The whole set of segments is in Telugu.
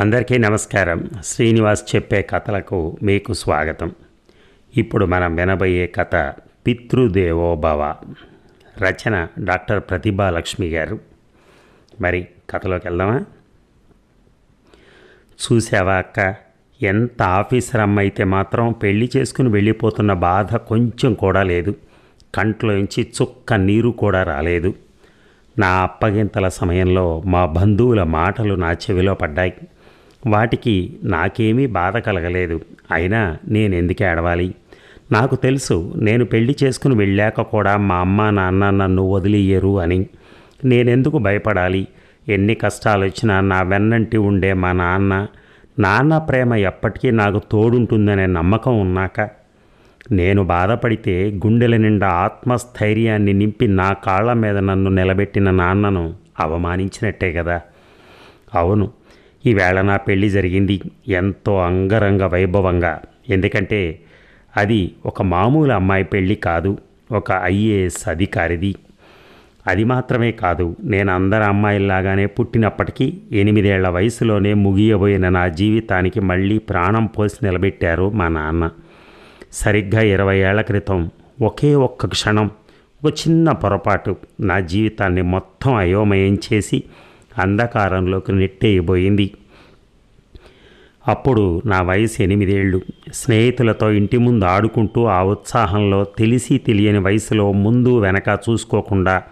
అందరికీ నమస్కారం. శ్రీనివాస్ చెప్పే కథలకు మీకు స్వాగతం. ఇప్పుడు మనం వినబోయే కథ పితృదేవోభవ. రచన డాక్టర్ ప్రతిభా లక్ష్మి గారు. మరి కథలోకి వెళ్దామా? చూసావా అక్క? ఎంత ఆఫీసర్ అమ్మ అయితే మాత్రం పెళ్ళి చేసుకుని వెళ్ళిపోతున్న బాధ కొంచెం కూడా లేదు. కంట్లోంచి చుక్క నీరు కూడా రాలేదు. నా అప్పగింతల సమయంలో మా బంధువుల మాటలు నా చెవిలో పడ్డాయి. వాటికి నాకేమీ బాధ కలగలేదు. అయినా నేను ఎందుకు ఏడవాలి? నాకు తెలుసు నేను పెళ్ళి చేసుకుని వెళ్ళాక కూడా మా అమ్మ నాన్న నన్ను వదిలియ్యరు అని. నేనెందుకు భయపడాలి? ఎన్ని కష్టాలు వచ్చినా నా వెన్నంటి ఉండే మా నాన్న. నాన్న ప్రేమ ఎప్పటికీ నాకు తోడుంటుందనే నమ్మకం ఉన్నాక. నేను బాధపడితే గుండెల నిండా ఆత్మస్థైర్యాన్ని నింపి నా కాళ్ళ మీద నన్ను నిలబెట్టిన నాన్నను అవమానించినట్టే కదా. అవును ఈవేళ నా పెళ్ళి జరిగింది ఎంతో అంగరంగ వైభవంగా. ఎందుకంటే అది ఒక మామూలు అమ్మాయి పెళ్ళి కాదు ఒక ఐఏఎస్ అధికారిది. అది మాత్రమే కాదు నేను అందరి అమ్మాయిల్లాగానే పుట్టినప్పటికీ ఎనిమిదేళ్ళ వయసులోనే ముగియబోయిన నా జీవితానికి మళ్ళీ ప్రాణం పోసి నిలబెట్టారు మా నాన్న. సరిగ్గా ఇరవై ఏళ్ళ క్రితం ఒకే ఒక్క క్షణం ఒక చిన్న పొరపాటు నా జీవితాన్ని మొత్తం అయోమయం చేసి అంధకారంలోకి నెట్టేయబోయింది. అప్పుడు నా వయసు ఎనిమిదేళ్ళు. స్నేహితులతో ఇంటి ముందు ఆడుకుంటూ ఆ ఉత్సాహంలో తెలిసి తెలియని వయసులో ముందు వెనక చూసుకోకుండా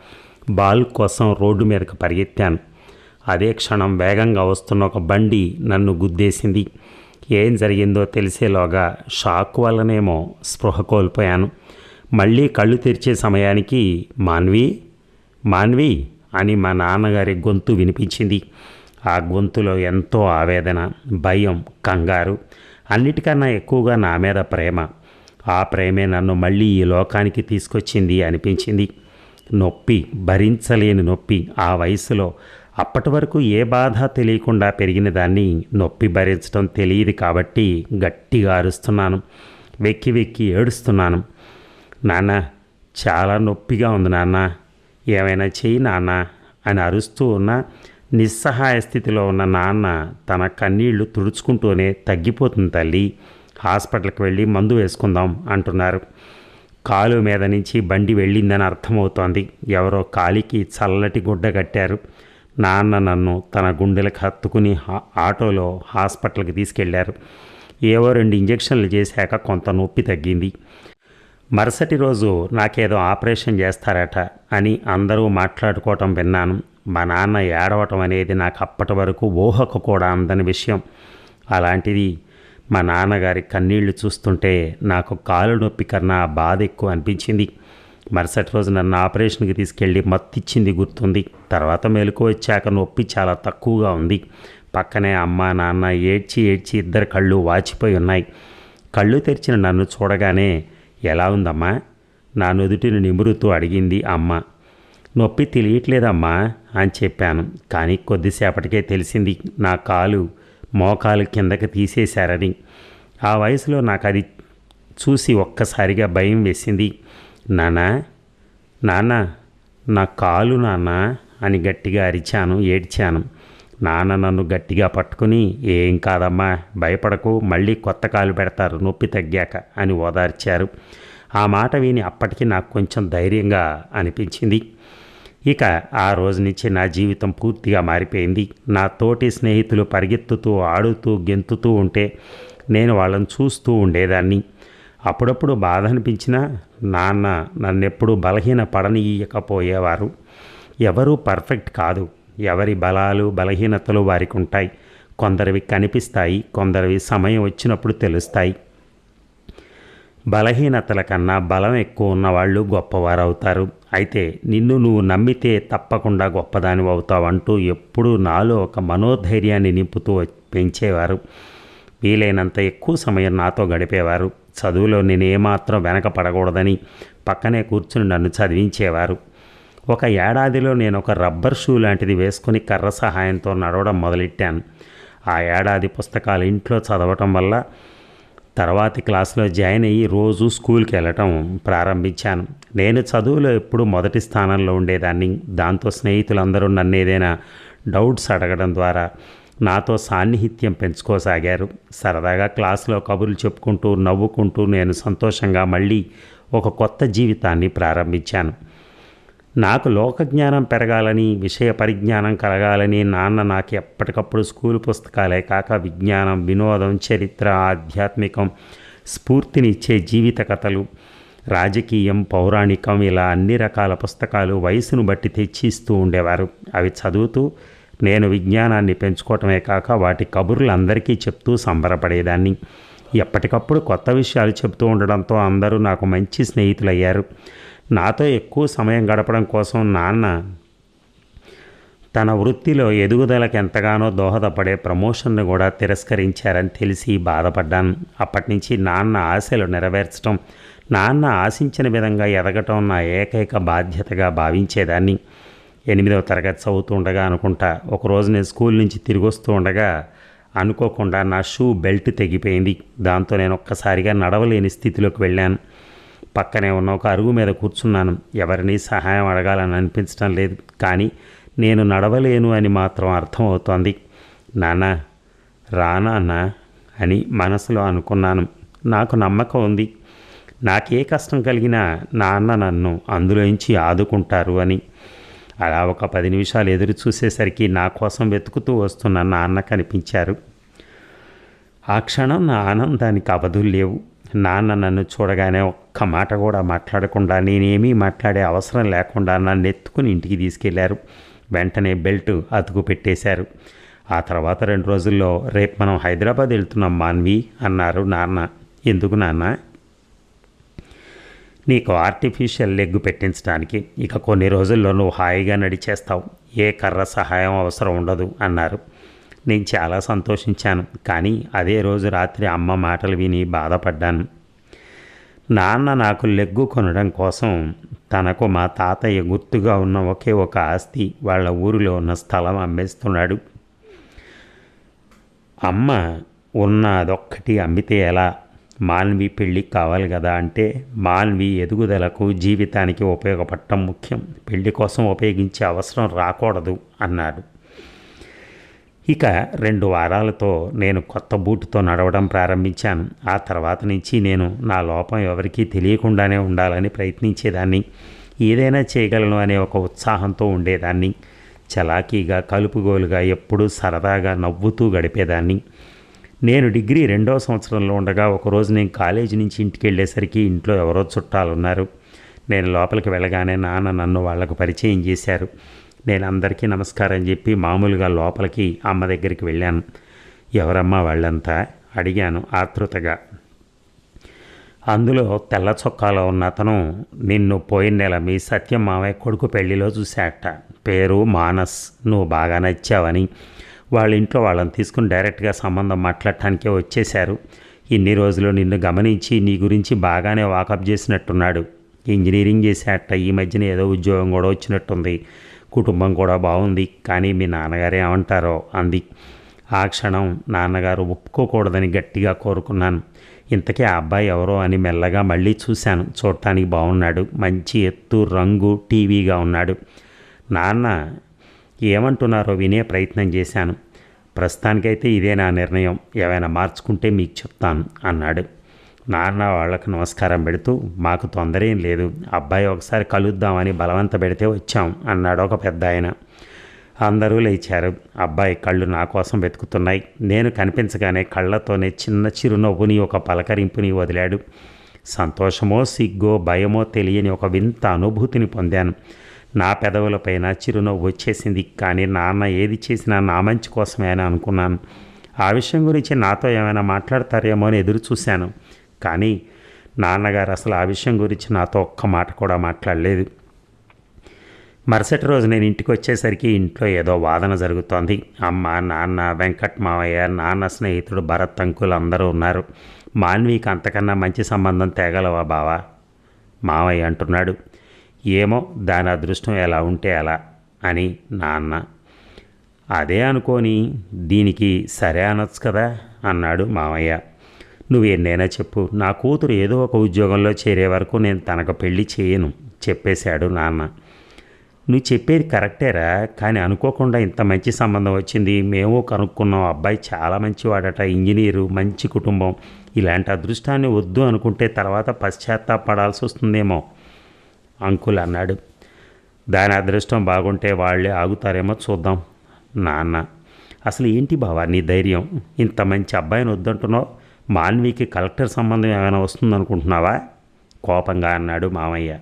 బాల్ కోసం రోడ్డు మీదకు పరిగెత్తాను. అదే క్షణం వేగంగా వస్తున్న ఒక బండి నన్ను గుద్దేసింది. ఏం జరిగిందో తెలిసేలోగా షాక్ వల్లనేమో స్పృహ కోల్పోయాను. మళ్ళీ కళ్ళు తెరిచే సమయానికి మాన్వి? మాన్వి? అని మా నాన్నగారి గొంతు వినిపించింది. ఆ గొంతులో ఎంతో ఆవేదన భయం కంగారు అన్నిటికన్నా ఎక్కువగా నా మీద ప్రేమ. ఆ ప్రేమే నన్ను మళ్ళీ ఈ లోకానికి తీసుకొచ్చింది అనిపించింది. నొప్పి భరించలేని నొప్పి ఆ వయసులో అప్పటి వరకు ఏ బాధ తెలియకుండా పెరిగిన దాన్ని నొప్పి భరించడం తెలియదు కాబట్టి గట్టిగా అరుస్తున్నాను. వెక్కి వెక్కి ఏడుస్తున్నాను. నాన్న చాలా నొప్పిగా ఉంది నాన్న. ఏమైనా చెయ్యి నాన్న అని అరుస్తూ ఉన్న నిస్సహాయ స్థితిలో ఉన్న నాన్న తన కన్నీళ్ళు తుడుచుకుంటూనే తగ్గిపోతుంది తల్లి. హాస్పిటల్కి వెళ్ళి మందు వేసుకుందాం అంటున్నారు. కాలు మీద నుంచి బండి వెళ్ళిందని అర్థమవుతోంది. ఎవరో కాలికి చల్లటి గుడ్డ కట్టారు. నాన్న నన్ను తన గుండెలకు హత్తుకుని ఆటోలో హాస్పిటల్కి తీసుకెళ్ళారు. ఏవో రెండు ఇంజక్షన్లు చేశాక కొంత నొప్పి తగ్గింది. మరుసటి రోజు నాకేదో ఆపరేషన్ చేస్తారట అని అందరూ మాట్లాడుకోవటం విన్నాను. మా నాన్న ఏడవటం అనేది నాకు అప్పటి వరకు ఊహకు కూడా అందని విషయం. అలాంటిది మా నాన్నగారి కన్నీళ్ళు చూస్తుంటే నాకు కాలు నొప్పి కన్నా బాధ ఎక్కువ అనిపించింది. మరుసటి రోజు నన్ను ఆపరేషన్కి తీసుకెళ్ళి మత్తిచ్చింది గుర్తుంది. తర్వాత మెలకు వచ్చాక నొప్పి చాలా తక్కువగా ఉంది. పక్కనే అమ్మ నాన్న ఏడ్చి ఏడ్చి ఇద్దరు కళ్ళు వాచిపోయి ఉన్నాయి. కళ్ళు తెరిచిన నన్ను చూడగానే ఎలా ఉందమ్మా? నా నుదుటిని నిమురుతూ అడిగింది అమ్మ. నొప్పి తెలియట్లేదమ్మా అని చెప్పాను. కానీ కొద్దిసేపటికే తెలిసింది నా కాలు మోకాలు కిందకి తీసేశారని. ఆ వయసులో నాకు అది చూసి ఒక్కసారిగా భయం వేసింది. నానా నాన్న నా కాలు నాన్న అని గట్టిగా అరిచాను ఏడ్చాను. నాన్న నన్ను గట్టిగా పట్టుకుని ఏం కాదమ్మా భయపడకు మళ్ళీ కొత్త కాలు పెడతారు నొప్పి తగ్గాక అని ఓదార్చారు. ఆ మాట విని అప్పటికి నాకు కొంచెం ధైర్యంగా అనిపించింది. ఇక ఆ రోజు నుంచి నా జీవితం పూర్తిగా మారిపోయింది. నా తోటి స్నేహితులు పరిగెత్తుతూ ఆడుతూ గెంతుతూ ఉంటే నేను వాళ్ళని చూస్తూ ఉండేదాన్ని. అప్పుడప్పుడు బాధ అనిపించినా నాన్న నన్నెప్పుడు బలహీన పడనీయకపోయేవారు ఎవరూ పర్ఫెక్ట్ కాదు. ఎవరి బలాలు బలహీనతలు వారికి ఉంటాయి కొందరివి కనిపిస్తాయి కొందరివి సమయం వచ్చినప్పుడు తెలుస్తాయి. బలహీనతల కన్నా బలం ఎక్కువ ఉన్నవాళ్ళు గొప్పవారు అవుతారు అయితే నిన్ను నువ్వు నమ్మితే తప్పకుండా గొప్పదాని అవుతావంటూ ఎప్పుడూ నాలో ఒక మనోధైర్యాన్ని నింపుతూ పెంచేవారు. వీలైనంత ఎక్కువ సమయం నాతో గడిపేవారు. చదువులో నేను ఏమాత్రం వెనక పడకూడదని పక్కనే కూర్చుని నన్ను చదివించేవారు. ఒక ఏడాదిలో నేను ఒక రబ్బర్ షూ లాంటిది వేసుకుని కర్ర సహాయంతో నడవడం మొదలెట్టాను. ఆ ఏడాది పుస్తకాలు ఇంట్లో చదవటం వల్ల తర్వాతి క్లాస్లో జాయిన్ అయ్యి రోజు స్కూల్కి వెళ్ళటం ప్రారంభించాను. నేను చదువులో ఎప్పుడు మొదటి స్థానంలో ఉండేదాన్ని. దాంతో స్నేహితులందరూ నన్ను ఏదైనా డౌట్స్ అడగడం ద్వారా నాతో సాన్నిహిత్యం పెంచుకోసాగారు. సరదాగా క్లాసులో కబుర్లు చెప్పుకుంటూ నవ్వుకుంటూ నేను సంతోషంగా మళ్ళీ ఒక కొత్త జీవితాన్ని ప్రారంభించాను. నాకు లోకజ్ఞానం పెరగాలని విషయ పరిజ్ఞానం కలగాలని నాన్న నాకు ఎప్పటికప్పుడు స్కూల్ పుస్తకాలే కాక విజ్ఞానం వినోదం చరిత్ర ఆధ్యాత్మికం స్ఫూర్తినిచ్చే జీవిత కథలు రాజకీయం పౌరాణికం ఇలా అన్ని రకాల పుస్తకాలు వయసును బట్టి తెచ్చి ఇస్తూ ఉండేవారు. అవి చదువుతూ నేను విజ్ఞానాన్ని పెంచుకోవటమే కాక వాటి కబుర్లు అందరికీ చెప్తూ సంబరపడేదాన్ని. ఎప్పటికప్పుడు కొత్త విషయాలు చెప్తూ ఉండడంతో అందరూ నాకు మంచి స్నేహితులయ్యారు. నాతో ఎక్కువ సమయం గడపడం కోసం నాన్న తన వృత్తిలో ఎదుగుదలకు ఎంతగానో దోహదపడే ప్రమోషన్ను కూడా తిరస్కరించారని తెలిసి బాధపడ్డాను. అప్పటి నుంచి నాన్న ఆశలు నెరవేర్చడం నాన్న ఆశించిన విధంగా ఎదగటం నా ఏకైక బాధ్యతగా భావించేదాన్ని. ఎనిమిదవ తరగతి చదువుతూ ఉండగా అనుకుంటా ఒకరోజు నేను స్కూల్ నుంచి తిరిగి వస్తూ ఉండగా అనుకోకుండా నా షూ బెల్ట్ తెగిపోయింది. దాంతో నేను ఒక్కసారిగా నడవలేని స్థితిలోకి వెళ్ళాను. పక్కనే ఉన్న ఒక అరుగు మీద కూర్చున్నాను. ఎవరిని సహాయం అడగాలని అనిపించడం లేదు. కానీ నేను నడవలేను అని మాత్రం అర్థమవుతోంది. నాన్న రానా అని మనసులో అనుకున్నాను. నాకు నమ్మకం ఉంది. నాకే కష్టం కలిగినా నాన్న నన్ను అందులోంచి ఆదుకుంటారు అని. అలా ఒక పది నిమిషాలు ఎదురు చూసేసరికి నా కోసం వెతుకుతూ వస్తున్న నాన్న కనిపించారు. ఆ క్షణం నా ఆనందానికి అవధులు లేవు. నాన్న నన్ను చూడగానే ఒక్క మాట కూడా మాట్లాడకుండా నేనేమీ మాట్లాడే అవసరం లేకుండా నన్ను ఎత్తుకుని ఇంటికి తీసుకెళ్ళారు. వెంటనే బెల్ట్ అతుకు పెట్టేశారు. ఆ తర్వాత రెండు రోజుల్లో రేపు మనం హైదరాబాద్ వెళ్తున్నాం మాన్వి అన్నారు నాన్న. ఎందుకు నాన్న? నీకు ఆర్టిఫిషియల్ లెగ్ పెట్టించడానికి. ఇక కొన్ని రోజుల్లో నువ్వు హాయిగా నడిచేస్తావు. ఏ కర్ర సహాయం అవసరం ఉండదు అన్నారు. నేను చాలా సంతోషించాను. కానీ అదే రోజు రాత్రి అమ్మ మాటలు విని బాధపడ్డాను. నాన్న నాకు లెగ్గు కొనడం కోసం తనకు మా తాతయ్య గుర్తుగా ఉన్న ఒకే ఒక ఆస్తి వాళ్ళ ఊరిలో ఉన్న స్థలం అమ్మేస్తున్నాడు. అమ్మ ఉన్న అదొక్కటి అమ్మితే ఎలా? మాన్వి పెళ్ళి కావాలి కదా అంటే మాన్వి ఎదుగుదలకు జీవితానికి ఉపయోగపడటం ముఖ్యం. పెళ్ళి కోసం ఉపయోగించే అవసరం రాకూడదు అన్నాడు. ఇక రెండు వారాలతో నేను కొత్త బూటుతో నడవడం ప్రారంభించాను. ఆ తర్వాత నుంచి నేను నా లోపం ఎవరికీ తెలియకుండానే ఉండాలని ప్రయత్నించేదాన్ని. ఏదైనా చేయగలను అనే ఒక ఉత్సాహంతో ఉండేదాన్ని. చలాకీగా కలుపుగోలుగా ఎప్పుడూ సరదాగా నవ్వుతూ గడిపేదాన్ని. నేను డిగ్రీ రెండవ సంవత్సరంలో ఉండగా ఒకరోజు నేను కాలేజీ నుంచి ఇంటికి వెళ్ళేసరికి ఇంట్లో ఎవరో చుట్టాలున్నారు. నేను లోపలికి వెళ్ళగానే నాన్న నన్ను వాళ్ళకు పరిచయం చేశారు. నేను అందరికీ నమస్కారం చెప్పి మామూలుగా లోపలికి అమ్మ దగ్గరికి వెళ్ళాను. ఎవరమ్మా వాళ్ళంతా? అడిగాను ఆతృతగా అందులో తెల్ల చొక్కాలో ఉన్న అతను నిన్ను పోయిన నెల మీ సత్యం మావయ్య కొడుకు పెళ్ళిలో చూశాట పేరు మానస్. నువ్వు బాగా నచ్చావని. వాళ్ళ ఇంట్లో వాళ్ళని తీసుకుని డైరెక్ట్గా సంబంధం మాట్లాడటానికే వచ్చేశారు. ఇన్ని రోజులు నిన్ను గమనించి నీ గురించి బాగానే వాకప్ చేసినట్టున్నాడు. ఇంజనీరింగ్ చేసేట ఈ మధ్యన ఏదో ఉద్యోగం కూడా వచ్చినట్టుంది. కుటుంబం కూడా బాగుంది. కానీ మీ నాన్నగారు ఏమంటారో? అంది. ఆ క్షణం నాన్నగారు ఒప్పుకోకూడదని గట్టిగా కోరుకున్నాను. ఇంతకీ ఆ అబ్బాయి ఎవరో అని మెల్లగా మళ్ళీ చూశాను. చూడటానికి బాగున్నాడు మంచి ఎత్తు రంగు టీవీగా ఉన్నాడు. నాన్న ఏమంటున్నారో వినే ప్రయత్నం చేశాను. ప్రస్తుతానికైతే ఇదే నా నిర్ణయం. ఏమైనా మార్చుకుంటే మీకు చెప్తాను అన్నాడు. నాన్న వాళ్ళకు నమస్కారం పెడుతూ మాకు తొందర ఏం లేదు అబ్బాయి ఒకసారి కలుద్దామని బలవంత పెడితే వచ్చాం అన్నాడు ఒక పెద్ద ఆయన. అందరూ లేచారు. అబ్బాయి కళ్ళు నా కోసం వెతుకుతున్నాయి. నేను కనిపించగానే కళ్ళతోనే చిన్న చిరునవ్వుని ఒక పలకరింపుని వదిలాడు. సంతోషమో సిగ్గో భయమో తెలియని ఒక వింత అనుభూతిని పొందాను. నా పెదవులపైన చిరునవ్వు వచ్చేసింది కానీ నాన్న ఏది చేసినా నా మంచి కోసమే అని అనుకున్నాను. ఆ విషయం గురించి నాతో ఏమైనా మాట్లాడతారేమో అని ఎదురు చూశాను కానీ నాన్నగారు అసలు ఆ విషయం గురించి నాతో ఒక్క మాట కూడా మాట్లాడలేదు. మరుసటి రోజు నేను ఇంటికి వచ్చేసరికి ఇంట్లో ఏదో వాదన జరుగుతోంది. అమ్మ నాన్న వెంకట్ మావయ్య నాన్న స్నేహితుడు భరత్ అంకులు అందరూ ఉన్నారు. మాన్వీకి అంతకన్నా మంచి సంబంధం తేగలవా బావా? మావయ్య అంటున్నాడు. ఏమో దాని అదృష్టం ఎలా ఉంటే ఎలా అని నాన్న. అదే అనుకొని దీనికి సరే అనొచ్చు కదా? అన్నాడు మావయ్య నువ్వు ఎన్నైనా చెప్పు. నా కూతురు ఏదో ఒక ఉద్యోగంలో చేరే వరకు నేను తనకు పెళ్ళి చేయను చెప్పేశాడు నాన్న. నువ్వు చెప్పేది కరెక్టేరా కానీ అనుకోకుండా ఇంత మంచి సంబంధం వచ్చింది. మేము కనుక్కున్నాం అబ్బాయి చాలా మంచివాడట ఇంజనీరు మంచి కుటుంబం. ఇలాంటి అదృష్టాన్ని వద్దు అనుకుంటే తర్వాత పశ్చాత్తాపడాల్సి వస్తుందేమో అంకుల్ అన్నాడు. దాని అదృష్టం బాగుంటే వాళ్ళే ఆగుతారేమో చూద్దాం నాన్న. అసలు ఏంటి బావా నీ ధైర్యం? ఇంత మంచి అబ్బాయిని వద్దంటున్నావు మాన్వికి కలెక్టర్ సంబంధం ఏమైనా వస్తుందనుకుంటున్నావా? కోపంగా అన్నాడు మామయ్య.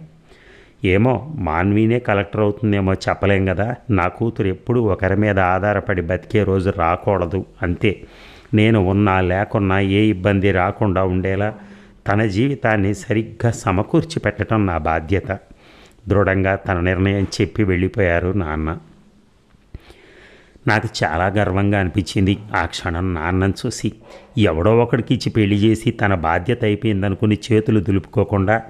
ఏమో మాన్వీనే కలెక్టర్ అవుతుందేమో చెప్పలేం కదా నా కూతురు ఎప్పుడు ఒకరి మీద ఆధారపడి బతికే రోజు రాకూడదు అంతే. నేను ఉన్నా లేకున్నా ఏ ఇబ్బంది రాకుండా ఉండేలా తన జీవితాన్ని సరిగ్గా సమకూర్చి పెట్టడం నా బాధ్యత. దృఢంగా తన నిర్ణయం చెప్పి వెళ్ళిపోయారు నాన్న. నాకు చాలా గర్వంగా అనిపించింది. ఆ క్షణం నాన్నను చూసి ఎవడో ఒకడికి ఇచ్చి పెళ్ళి చేసి తన బాధ్యత అయిపోయిందనుకుని చేతులు దులుపుకోకుండా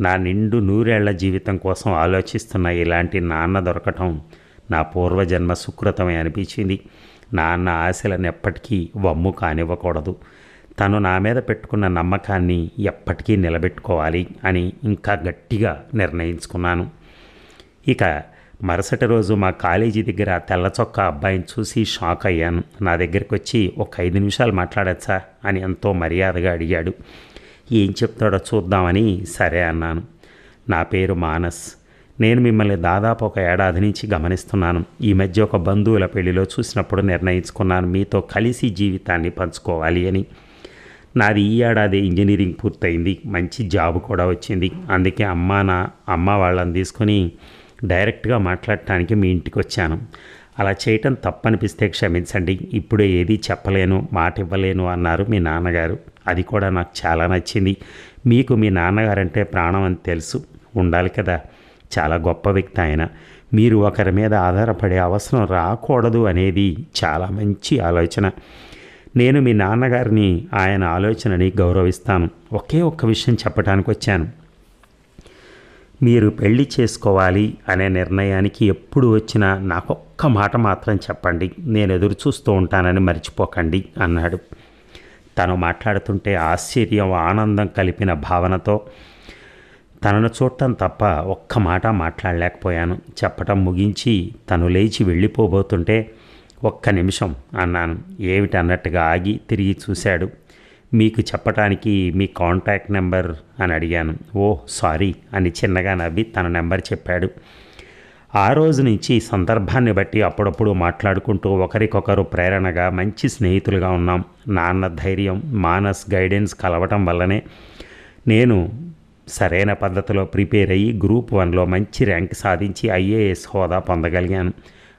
నా నిండు నూరేళ్ళ జీవితం కోసం ఆలోచిస్తున్న ఇలాంటి నాన్న దొరకటం నా పూర్వజన్మ సుకృతమే అనిపించింది. నాన్న ఆశలను ఎప్పటికీ వమ్ము కానివ్వకూడదు. తను నా మీద పెట్టుకున్న నమ్మకాన్ని ఎప్పటికీ నిలబెట్టుకోవాలి అని ఇంకా గట్టిగా నిర్ణయించుకున్నాను. ఇక మరుసటి రోజు మా కాలేజీ దగ్గర తెల్ల చొక్క అబ్బాయిని చూసి షాక్ అయ్యాను. నా దగ్గరికి వచ్చి ఒక ఐదు నిమిషాలు మాట్లాడచ్చా అని ఎంతో మర్యాదగా అడిగాడు. ఏం చెప్తాడో చూద్దామని సరే అన్నాను. నా పేరు మానస్. నేను మిమ్మల్ని దాదాపు ఒక ఏడాది నుంచి గమనిస్తున్నాను. ఈ మధ్య ఒక బంధువుల పెళ్ళిలో చూసినప్పుడు నిర్ణయించుకున్నాను. మీతో కలిసి జీవితాన్ని పంచుకోవాలి అని. నాది ఈ ఏడాది ఇంజనీరింగ్ పూర్తయింది. మంచి జాబ్ కూడా వచ్చింది. అందుకే అమ్మ నా అమ్మ వాళ్ళని తీసుకొని డైరెక్ట్గా మాట్లాడటానికి మీ ఇంటికి వచ్చాను. అలా చేయటం తప్పనిపిస్తే క్షమించండి. ఇప్పుడే ఏది చెప్పలేను మాట ఇవ్వలేను అన్నారు మీ నాన్నగారు. అది కూడా నాకు చాలా నచ్చింది. మీకు మీ నాన్నగారంటే ప్రాణం అని తెలుసు. ఉండాలి కదా. చాలా గొప్ప వ్యక్తి ఆయన. మీరు ఒకరి మీద ఆధారపడే అవసరం రాకూడదు అనేది చాలా మంచి ఆలోచన. నేను మీ నాన్నగారిని ఆయన ఆలోచనని గౌరవిస్తాను. ఒకే ఒక్క విషయం చెప్పడానికి వచ్చాను. మీరు పెళ్ళి చేసుకోవాలి అనే నిర్ణయానికి ఎప్పుడు వచ్చినా నాకొక్క మాట మాత్రం చెప్పండి. నేను ఎదురు చూస్తూ ఉంటానని మర్చిపోకండి అన్నాడు. తను మాట్లాడుతుంటే ఆశ్చర్యం ఆనందం కలిపిన భావనతో తనను చూడటం తప్ప ఒక్క మాట మాట్లాడలేకపోయాను. చెప్పటం ముగించి తను లేచి వెళ్ళిపోబోతుంటే ఒక్క నిమిషం అన్నాను. ఏమిటి అన్నట్టుగా ఆగి తిరిగి చూశాడు. మీకు చెప్పటానికి మీ కాంటాక్ట్ నెంబర్ అని అడిగాను. ఓ సారీ అని చిన్నగా నవ్వి తన నెంబర్ చెప్పాడు. ఆ రోజు నుంచి సందర్భాన్ని బట్టి అప్పుడప్పుడు మాట్లాడుకుంటూ ఒకరికొకరు ప్రేరణగా మంచి స్నేహితులుగా ఉన్నాం. నాన్న ధైర్యం మానస్ గైడెన్స్ కలవటం వల్లనే నేను సరైన పద్ధతిలో ప్రిపేర్ అయ్యి గ్రూప్ వన్లో మంచి ర్యాంక్ సాధించి ఐఏఎస్ హోదా పొందగలిగాను.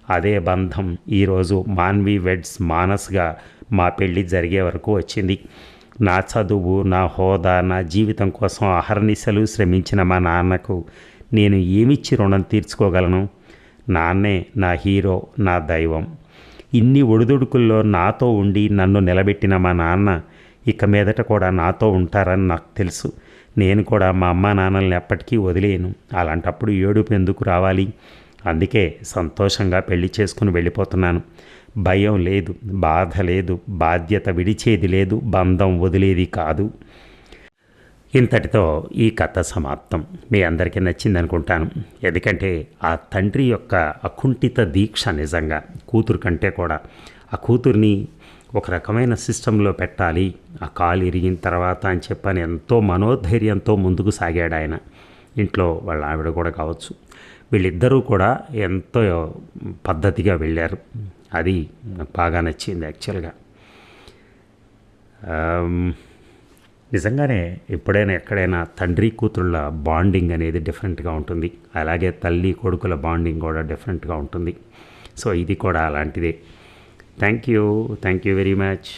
అదే బంధం ఈరోజు మాన్వి వెడ్స్ మానస్గా మా పెళ్ళి జరిగే వరకు వచ్చింది. నా చదువు నా హోదా నా జీవితం కోసం అహర్నిశలు శ్రమించిన మా నాన్నకు నేను ఏమిచ్చి రుణం తీర్చుకోగలను? నాన్నే నా హీరో నా దైవం. ఇన్ని ఒడిదుడుకుల్లో నాతో ఉండి నన్ను నిలబెట్టిన మా నాన్న ఇక మీదట కూడా నాతో ఉంటారని నాకు తెలుసు. నేను కూడా మా అమ్మ నాన్నల్ని ఎప్పటికీ వదిలేను అలాంటప్పుడు ఏడుపు ఎందుకు రావాలి? అందుకే సంతోషంగా పెళ్ళి చేసుకుని వెళ్ళిపోతున్నాను. భయం లేదు బాధ లేదు బాధ్యత విడిచేది లేదు బంధం వదిలేది కాదు. ఇంతటితో ఈ కథ సమాప్తం. మీ అందరికీ నచ్చింది అనుకుంటాను ఎందుకంటే ఆ తండ్రి యొక్క అకుంఠిత దీక్ష నిజంగా కూతురు కంటే కూడా ఆ కూతుర్ని ఒక రకమైన సిస్టంలో పెట్టాలి ఆ కాలు ఇరిగిన తర్వాత అని చెప్పని ఎంతో మనోధైర్యంతో ముందుకు సాగాడు ఆయన. ఇంట్లో వాళ్ళ ఆవిడ కూడా కావచ్చు. వీళ్ళిద్దరూ కూడా ఎంతో పద్ధతిగా వెళ్ళారు. అది నాకు బాగా నచ్చింది యాక్చువల్గా. నిజంగానే ఎప్పుడైనా ఎక్కడైనా తండ్రి కూతురుల బాండింగ్ అనేది డిఫరెంట్గా ఉంటుంది. అలాగే తల్లి కొడుకుల బాండింగ్ కూడా డిఫరెంట్గా ఉంటుంది. సో ఇది కూడా అలాంటిదే. Thank you thank you very much.